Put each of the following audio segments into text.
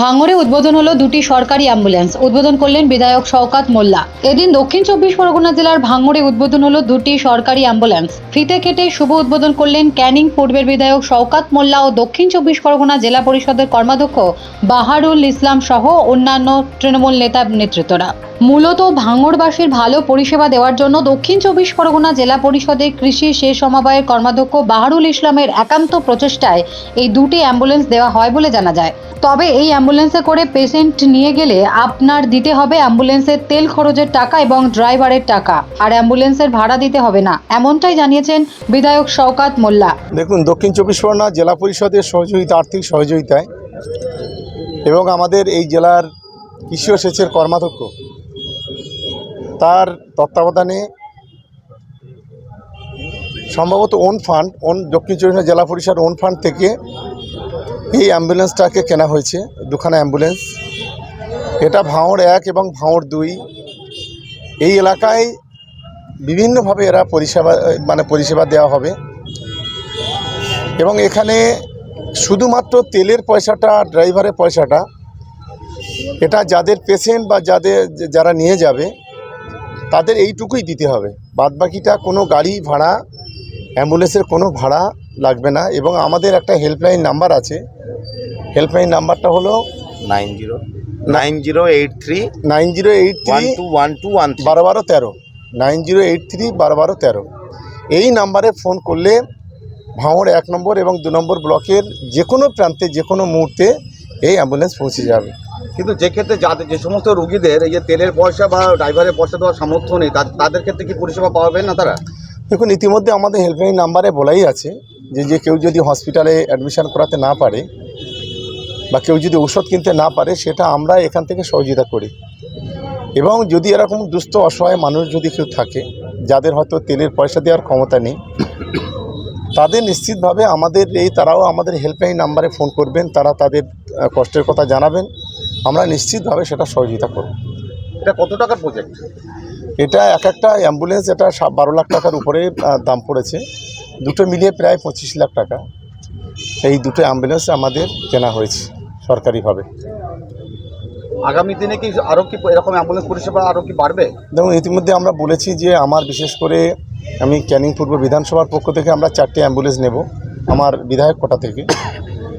ভাঙড়ে উদ্বোধন হলো দুটি সরকারি অ্যাম্বুলেন্স। উদ্বোধন করলেন বিধায়ক শওকাত মোল্লা। এদিন দক্ষিণ চব্বিশ পরগনা জেলার ভাঙড়ে উদ্বোধন হলো দুটি সরকারি অ্যাম্বুলেন্স। ফিতে কেটে শুভ উদ্বোধন করলেন ক্যানিং পূর্বের বিধায়ক শওকাত মোল্লা ও দক্ষিণ চব্বিশ পরগনা জেলা পরিষদের কর্মাধ্যক্ষ বাহারুল ইসলাম সহ অন্যান্য তৃণমূল নেতা নেতৃত্বরা। মূলত ভাঙড়বাসীর ভালো পরিষেবা দেওয়ার জন্য দক্ষিণ চব্বিশ পরগনা জেলা পরিষদের কৃষি শেষ সমবায়ের কর্মাধ্যক্ষ বাহারুল ইসলামের একান্ত প্রচেষ্টায় এই দুটি অ্যাম্বুলেন্স দেওয়া হয় বলে জানা যায়। তবে এই অ্যাম্বুলেন্সে করে পেশেন্ট নিয়ে গেলে আপনার দিতে হবে অ্যাম্বুলেন্সের তেল খরচের টাকা এবং ড্রাইভারের টাকা। আর অ্যাম্বুলেন্সের ভাড়া দিতে হবে না। এমনটাই জানিয়েছেন বিধায়ক শওকাত মোল্লা। দেখুন, দক্ষিণ চব্বিশ পরগনা জেলা পরিষদের সহযোগিতা, আর্থিক সহযোগিতায় এবং আমাদের এই জেলার কৃষি ও সেচের কর্মাধ্যক্ষ, তার তত্ত্বাবধানে সম্ভবত ওন ফান্ড ওন দক্ষিণ চব্বিশ জেলা পরিষদ ওন ফান্ড থেকে এই অ্যাম্বুলেন্সটাকে কেনা হয়েছে, দুখানা অ্যাম্বুলেন্স। এটা ভাঁড় এক এবং ভাঁড় দুই। এই এলাকায় বিভিন্নভাবে এরা পরিষেবা মানে পরিষেবা দেওয়া হবে। এবং এখানে শুধুমাত্র তেলের পয়সাটা ড্রাইভারের পয়সাটা, এটা যাদের পেশেন্ট বা যাদের, যারা নিয়ে যাবে, তাদের এইটুকুই দিতে হবে। বাদবাকিটা কোনো গাড়ি ভাড়া, অ্যাম্বুলেন্সের কোনো ভাড়া লাগবে না। এবং আমাদের একটা হেল্পলাইন নাম্বার আছে হেল্পলাইন নাম্বারটা হলো nine zero nine zero eight three nine zero eight three two one two one বারো বারো তেরো। নাইন জিরো এইট থ্রি বারো বারো তেরো। এই নাম্বারে ফোন করলে ভাঙড় এক নম্বর এবং দু নম্বর ব্লকের যে কোনো প্রান্তে যে কোনো মুহূর্তে এই অ্যাম্বুলেন্স পৌঁছে যাবে। কিন্তু যে ক্ষেত্রে যাদের যে সমস্ত রোগীদের এই যে তেলের পয়সা বা ড্রাইভারের পয়সা দেওয়ার সামর্থ্য নেই তাদের ক্ষেত্রে কি পরিষেবা পাবেন না তারা? দেখুন ইতিমধ্যে আমাদের হেল্পলাইন নাম্বারে বলাই আছে যে যে কেউ যদি হসপিটালে অ্যাডমিশন করাতে না পারে বা কেউ যদি ওষুধ কিনতে না পারে সেটা আমরা এখান থেকে সহযোগিতা করি। এবং যদি এরকম দুস্থ অসহায় মানুষ যদি কেউ থাকে যাদের হয়তো তেলের পয়সা দেওয়ার ক্ষমতা নেই তাদের নিশ্চিতভাবে আমাদের এই তারাও আমাদের হেল্পলাইন নাম্বারে ফোন করবেন তারা তাদের কষ্টের কথা জানাবেন। আমরা নিশ্চিতভাবে সেটা সহযোগিতা করব। এটা কত টাকার প্রজেক্ট এটা এক একটা অ্যাম্বুলেন্স এটা সা- বারো লাখ টাকার উপরে দাম পড়েছে। দুটো মিলিয়ে প্রায় পঁচিশ লাখ টাকা। এই দুটো অ্যাম্বুলেন্স আমাদের কেনা হয়েছে। সরকারিভাবে। আগামী দিনে কি আরও কি এরকম অ্যাম্বুলেন্স পরিষেবা আরও কি বাড়বে? দেখুন ইতিমধ্যে আমরা বলেছি যে আমার বিশেষ করে আমি ক্যানিং পূর্ব বিধানসভার পক্ষ থেকে আমরা চারটে অ্যাম্বুলেন্স নেব আমার বিধায়ক কোটা থেকে।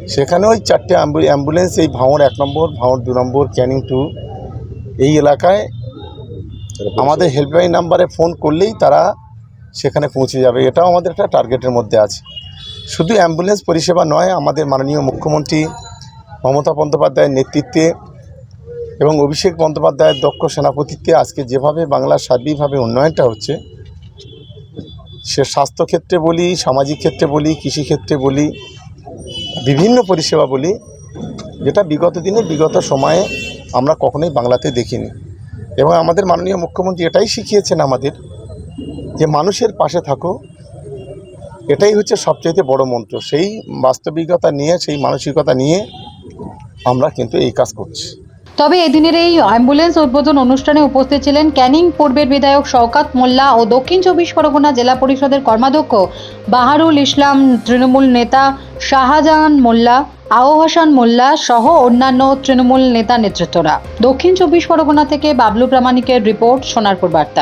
সেখানে ওই চারটে অ্যাম্বু- অ্যাম্বুলেন্স এই ভাঙড় এক নম্বর ভাঙড় দু নম্বর ক্যানিং টু এই এলাকায় আমাদের হেল্পলাইন নাম্বারে ফোন করলেই তারা সেখানে পৌঁছে যাবে। এটাও আমাদের একটা টার্গেটের মধ্যে আছে। শুধু অ্যাম্বুলেন্স পরিষেবা নয় আমাদের মাননীয় মুখ্যমন্ত্রী মমতা বন্দ্যোপাধ্যায়ের নেতৃত্বে এবং অভিষেক বন্দ্যোপাধ্যায়ের দক্ষ সেনাপতিত্বে আজকে যেভাবে বাংলার সার্বিকভাবে উন্নয়নটা হচ্ছে, সে স্বাস্থ্যক্ষেত্রে বলি, সামাজিক ক্ষেত্রে বলি, কৃষিক্ষেত্রে বলি, বিভিন্ন পরিষেবা বলি, যেটা বিগত দিনে, বিগত সময়ে আমরা কখনোই বাংলাতে দেখিনি। এবং আমাদের মাননীয় মুখ্যমন্ত্রী এটাই শিখিয়েছেন আমাদের যে মানুষের পাশে থাকো, এটাই হচ্ছে সবচাইতে বড় মন্ত্র। সেই বাস্তবিকতা নিয়ে, সেই মানসিকতা নিয়ে আমরা কিন্তু এই কাজ করছি। তবে এদিনের এই অ্যাম্বুলেন্স উদ্বোধন অনুষ্ঠানে উপস্থিত ছিলেন ক্যানিং পূর্বের বিধায়ক শওকাত মোল্লা ও দক্ষিণ চব্বিশ পরগনা জেলা পরিষদের কর্মাধ্যক্ষ বাহারুল ইসলাম, তৃণমূল নেতা শাহজাহান মোল্লা, আও হাসান মোল্লা সহ অন্যান্য তৃণমূল নেতা নেতৃত্বরা। দক্ষিণ চব্বিশ পরগনা থেকে বাবলু প্রামাণিকের রিপোর্ট, সোনারপুর বার্তা।